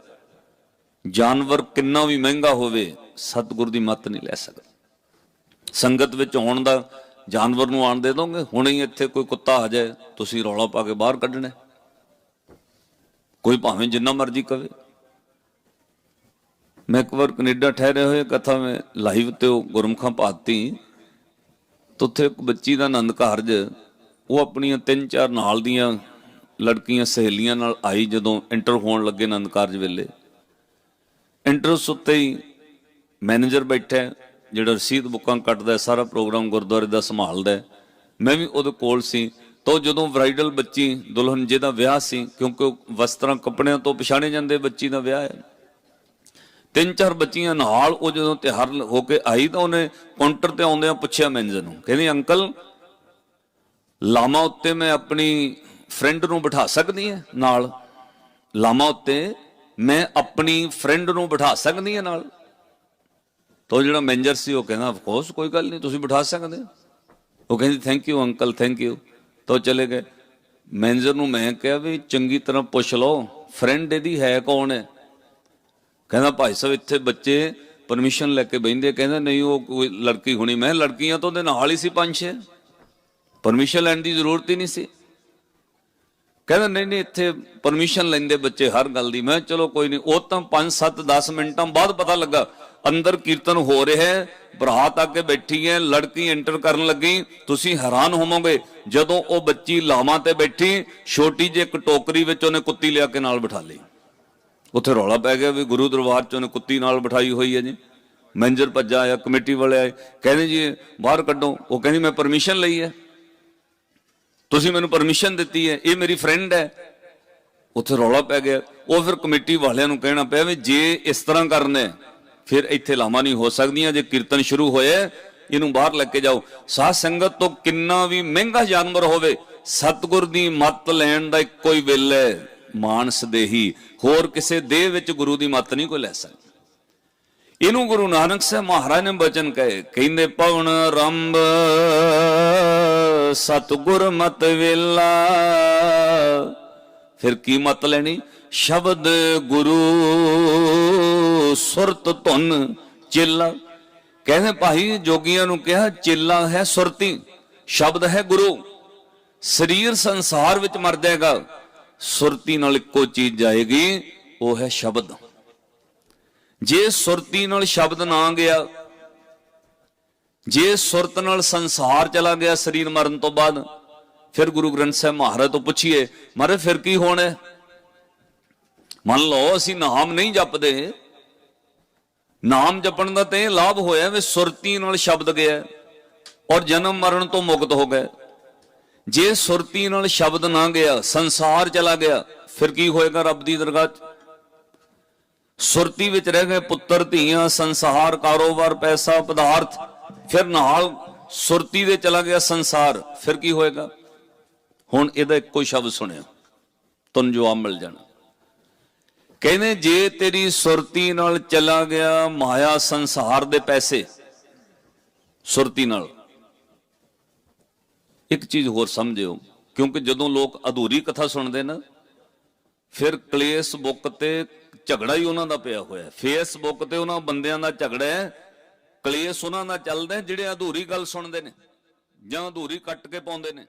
ਜਾਨਵਰ ਕਿੰਨਾ ਵੀ ਮਹਿੰਗਾ ਹੋਵੇ, ਸਤਿਗੁਰ ਦੀ ਮੱਤ ਨਹੀਂ ਲੈ ਸਕਦਾ। ਸੰਗਤ ਵਿੱਚ ਆਉਣ ਦਾ, ਜਾਨਵਰ ਨੂੰ ਆਣ ਦੇ ਦੋਗੇ, ਹੁਣੇ ਹੀ ਇੱਥੇ ਕੋਈ ਕੁੱਤਾ ਆ ਜਾਏ, ਤੁਸੀਂ ਰੌਲਾ ਪਾ ਕੇ ਬਾਹਰ ਕੱਢਣਾ ਕੋਈ ਭਾਵੇਂ ਜਿੰਨਾ ਮਰਜ਼ੀ ਕਵੇ। ਮੈਂ ਇੱਕ ਵਾਰ ਕੈਨੇਡਾ ਠਹਿਰੇ ਹੋਏ ਕਥਾ ਮੈਂ ਲਾਈਵ ਤੇ ਉਹ ਗੁਰਮਖਾਂ ਪਾਤੀ ਤੇ ਉੱਥੇ ਇੱਕ ਬੱਚੀ ਦਾ ਆਨੰਦ ਕਾਰਜ ਉਹ ਆਪਣੀਆਂ ਤਿੰਨ ਚਾਰ ਨਾਲ ਦੀਆਂ ਲੜਕੀਆਂ ਸਹੇਲੀਆਂ ਨਾਲ ਆਈ ਜਦੋਂ ਇੰਟਰ ਹੋਣ ਲੱਗੇ ਆਨੰਦ ਕਾਰਜ ਵੇਲੇ ਇੰਟਰਸ ਉੱਤੇ ਹੀ ਮੈਨੇਜਰ ਬੈਠਾ ਜਿਹੜਾ ਰਸੀਦ ਬੁੱਕਾਂ ਕੱਟਦਾ ਸਾਰਾ ਪ੍ਰੋਗਰਾਮ ਗੁਰਦੁਆਰੇ ਦਾ ਸੰਭਾਲਦਾ ਮੈਂ ਵੀ ਉਹਦੇ ਕੋਲ ਸੀ। ਤਾਂ ਜਦੋਂ ਬ੍ਰਾਈਡਲ ਬੱਚੀ ਦੁਲਹਨ ਜਿਹਦਾ ਵਿਆਹ ਸੀ, ਕਿਉਂਕਿ ਉਹ ਵਸਤਰਾਂ ਕੱਪੜਿਆਂ ਤੋਂ ਪਛਾਣੇ ਜਾਂਦੇ ਬੱਚੀ ਦਾ ਵਿਆਹ ਹੈ। ਤਿੰਨ ਚਾਰ ਬੱਚੀਆਂ ਨਾਲ ਉਹ ਜਦੋਂ ਤਿਆਰ ਹੋ ਕੇ ਆਈ ਤਾਂ ਉਹਨੇ ਕਾਊਂਟਰ ਤੇ ਆਉਂਦਿਆਂ ਪੁੱਛਿਆ ਮੈਨੇਜਰ ਨੂੰ, ਕਹਿੰਦੀ, ਅੰਕਲ ਲਾਮਾ ਉੱਤੇ ਮੈਂ ਆਪਣੀ ਫਰੈਂਡ ਨੂੰ ਬਿਠਾ ਸਕਦੀ ਹਾਂ ਨਾਲ? ਲਾਮਾ ਉੱਤੇ ਮੈਂ ਆਪਣੀ ਫਰੈਂਡ ਨੂੰ ਬਿਠਾ ਸਕਦੀ ਹਾਂ ਨਾਲ? ਤਾਂ ਜਿਹੜਾ ਮੈਨੇਜਰ ਸੀ ਉਹ ਕਹਿੰਦਾ ਆਫ ਕੋਰਸ ਕੋਈ ਗੱਲ ਨਹੀਂ, ਤੁਸੀਂ ਬਿਠਾ ਸਕਦੇ ਉਹ ਕਹਿੰਦੀ thank you uncle thank you ਤੋ ਚਲੇ ਗਏ। ਮੈਨੇਜਰ ਨੂੰ ਮੈਂ ਕਿਹਾ ਵੀ, ਚੰਗੀ ਤਰ੍ਹਾਂ ਪੁੱਛ ਲਓ ਫਰੈਂਡ ਇਹਦੀ ਹੈ ਕੌਣ ਹੈ? ਕਹਿੰਦਾ, ਭਾਈ ਸਾਹਿਬ, ਇੱਥੇ ਬੱਚੇ ਪਰਮਿਸ਼ਨ ਲੈ ਕੇ ਬੈਠਦੇ ਕਹਿੰਦਾ, ਨਹੀਂ, ਉਹ ਕੋਈ ਲੜਕੀ ਹੋਣੀ। ਮੈਂ ਲੜਕੀਆਂ ਤਾਂ ਉਹਦੇ ਨਾਲ ਹੀ ਸੀ ਪੰਜ ਛੇ ਪਰਮਿਸ਼ਨ ਲੈਣ ਦੀ ਜ਼ਰੂਰਤ ਹੀ ਨਹੀਂ ਸੀ। ਕਹਿੰਦਾ ਨਹੀਂ ਨਹੀਂ ਇੱਥੇ ਪਰਮਿਸ਼ਨ ਲੈਂਦੇ ਬੱਚੇ ਹਰ ਗੱਲ ਦੀ। ਮੈਂ ਕਿਹਾ, ਚਲੋ ਕੋਈ ਨਹੀਂ। ਉਹ ਤਾਂ 5 7 10 ਮਿੰਟਾਂ ਬਾਅਦ ਪਤਾ ਲੱਗਾ। ਅੰਦਰ ਕੀਰਤਨ ਹੋ ਰਿਹਾ ਹੈ। ਬਰਾਤ ਆ ਕੇ ਬੈਠੀ ਹੈ। ਲੜਕੀ ਐਂਟਰ ਕਰਨ ਲੱਗੀ। ਤੁਸੀਂ ਹੈਰਾਨ ਹੋਵੋਗੇ ਜਦੋਂ ਉਹ ਬੱਚੀ ਲਾਵਾਂ ਤੇ ਬੈਠੀ ਛੋਟੀ ਜਿਹੀ ਇੱਕ ਟੋਕਰੀ ਵਿੱਚ ਉਹਨੇ ਕੁੱਤੀ ਲਿਆ ਕੇ ਨਾਲ ਬਿਠਾ ਲਈ। ਉੱਥੇ ਰੌਲਾ ਪੈ ਗਿਆ ਵੀ ਗੁਰੂ ਦਰਬਾਰ ਚ ਉਹਨੇ ਕੁੱਤੀ ਨਾਲ ਬਿਠਾਈ ਹੋਈ ਹੈ ਜੀ। ਮੈਨੇਜਰ ਭੱਜਾ ਆਇਆ ਕਮੇਟੀ ਵਾਲੇ ਆਏ। ਕਹਿੰਦੇ ਜੀ ਬਾਹਰ ਕੱਢੋ। ਉਹ ਕਹਿੰਦੀ ਮੈਂ ਪਰਮਿਸ਼ਨ ਲਈ ਹੈ। ਤੁਸੀਂ ਮੈਨੂੰ ਪਰਮਿਸ਼ਨ ਦਿੱਤੀ ਹੈ, ਇਹ ਮੇਰੀ ਫਰੈਂਡ ਹੈ। ਉੱਥੇ ਰੌਲਾ ਪੈ ਗਿਆ। ਉਹ ਫਿਰ ਕਮੇਟੀ ਵਾਲਿਆਂ ਨੂੰ ਕਹਿਣਾ ਪਿਆ ਵੀ ਜੇ ਇਸ ਤਰ੍ਹਾਂ ਕਰਨਾ ਫਿਰ ਇੱਥੇ ਲਾਵਾਂ ਨਹੀਂ ਹੋ ਸਕਦੀਆਂ। ਜੇ ਕੀਰਤਨ ਸ਼ੁਰੂ ਹੋਇਆ ਇਹਨੂੰ ਬਾਹਰ ਲੈ ਕੇ ਜਾਓ। ਸਾਧ ਸੰਗਤ ਤੋਂ ਕਿੰਨਾ ਵੀ ਮਹਿੰਗਾ ਜਾਨਵਰ ਹੋਵੇ, ਸਤਿਗੁਰ ਦੀ ਮੱਤ ਲੈਣ ਦਾ ਇੱਕੋ ਹੀ ਵੇਲੇ ਹੈ, ਮਾਨਸ ਦੇਹੀ। ਹੋਰ ਕਿਸੇ ਦੇਹ ਵਿੱਚ ਗੁਰੂ ਦੀ ਮੱਤ ਨਹੀਂ ਕੋਈ ਲੈ ਸਕਦਾ। ਇਹਨੂੰ ਗੁਰੂ ਨਾਨਕ ਸਾਹਿਬ ਮਹਾਰਾਜ ਨੇ ਬਚਨ ਕਹੇ, ਕਹਿੰਦੇ ਪਵਨ ਰੰਭ ਸਤਗੁਰ ਮਤ ਵੇਲਾ। ਫਿਰ ਕੀ ਮਤ ਲੈਣੀ? ਸ਼ਬਦ ਗੁਰੂ, ਸੁਰਤ ਧੁਨ, ਚੇਲਾ। ਕਹਿੰਦੇ ਭਾਈ ਜੋਗੀਆਂ ਨੂੰ ਕਿਹਾ, ਚੇਲਾ ਹੈ ਸੁਰਤੀ, ਸ਼ਬਦ ਹੈ ਗੁਰੂ। ਸਰੀਰ ਸੰਸਾਰ ਵਿੱਚ ਮਰ ਜਾਏਗਾ ਸੁਰਤੀ ਨਾਲ ਇੱਕੋ ਚੀਜ਼ ਜਾਏਗੀ, ਉਹ ਹੈ ਸ਼ਬਦ। ਜੇ ਸੁਰਤੀ ਨਾਲ ਸ਼ਬਦ ਨਾ ਗਿਆ ਜੇ ਸੁਰਤ ਨਾਲ ਸੰਸਾਰ ਚਲਾ ਗਿਆ ਸਰੀਰ ਮਰਨ ਤੋਂ ਬਾਅਦ, ਫਿਰ ਗੁਰੂ ਗ੍ਰੰਥ ਸਾਹਿਬ ਮਹਾਰਾਜ ਤੋਂ ਪੁੱਛੀਏ ਮਹਾਰਾਜ ਫਿਰ ਕੀ ਹੋਣਾ ਹੈ? ਮੰਨ ਲਓ, ਅਸੀਂ ਨਾਮ ਨਹੀਂ ਜਪਦੇ। ਨਾਮ ਜਪਣ ਦਾ ਤੇ ਇਹ ਲਾਭ ਹੋਇਆ ਵੀ ਸੁਰਤੀ ਨਾਲ ਸ਼ਬਦ ਗਿਆ ਔਰ ਜਨਮ ਮਰਨ ਤੋਂ ਮੁਕਤ ਹੋ ਗਏ। ਜੇ ਸੁਰਤੀ ਨਾਲ ਸ਼ਬਦ ਨਾ ਗਿਆ, ਸੰਸਾਰ ਚਲਾ ਗਿਆ, ਫਿਰ ਕੀ ਹੋਏਗਾ ਰੱਬ ਦੀ ਦਰਗਾਹ 'ਚ? ਸੁਰਤੀ ਵਿੱਚ ਰਹਿ ਗਏ ਪੁੱਤਰ, ਧੀਆਂ, ਸੰਸਾਰ, ਕਾਰੋਬਾਰ, ਪੈਸਾ, ਪਦਾਰਥ। ਫਿਰ ਨਾਲ ਸੁਰਤੀ ਦੇ ਚਲਾ ਗਿਆ ਸੰਸਾਰ, ਫਿਰ ਕੀ ਹੋਏਗਾ? ਹੁਣ ਇਹਦਾ ਇੱਕੋ ਸ਼ਬਦ ਸੁਣਿਆ ਤੁਹਾਨੂੰ ਜਵਾਬ ਮਿਲ ਜਾਣਾ। ਕਹਿੰਦੇ, ਜੇ ਤੇਰੀ ਸੁਰਤੀ ਨਾਲ ਚਲਾ ਗਿਆ ਮਾਇਆ ਸੰਸਾਰ ਦੇ ਪੈਸੇ, ਸੁਰਤੀ ਨਾਲ। ਇੱਕ ਚੀਜ਼ ਹੋਰ ਸਮਝਿਓ, ਕਿਉਂਕਿ ਜਦੋਂ ਲੋਕ ਅਧੂਰੀ ਕਥਾ ਸੁਣਦੇ ਨਾ, ਫਿਰ ਕਲੇਸ਼, ਬੁੱਕ ਤੇ ਝਗੜਾ ਹੀ ਉਹਨਾਂ ਦਾ ਪਿਆ ਹੋਇਆ ਫੇਸਬੁੱਕ ਤੇ ਉਹਨਾਂ ਬੰਦਿਆਂ ਦਾ ਝਗੜਾ ਹੈ ਕਲੇਸ਼ ਉਹਨਾਂ ਦਾ ਚੱਲਦਾ ਜਿਹੜੇ ਅਧੂਰੀ ਗੱਲ ਸੁਣਦੇ ਨੇ ਜਾਂ ਅਧੂਰੀ ਕੱਟ ਕੇ ਪਾਉਂਦੇ ਨੇ।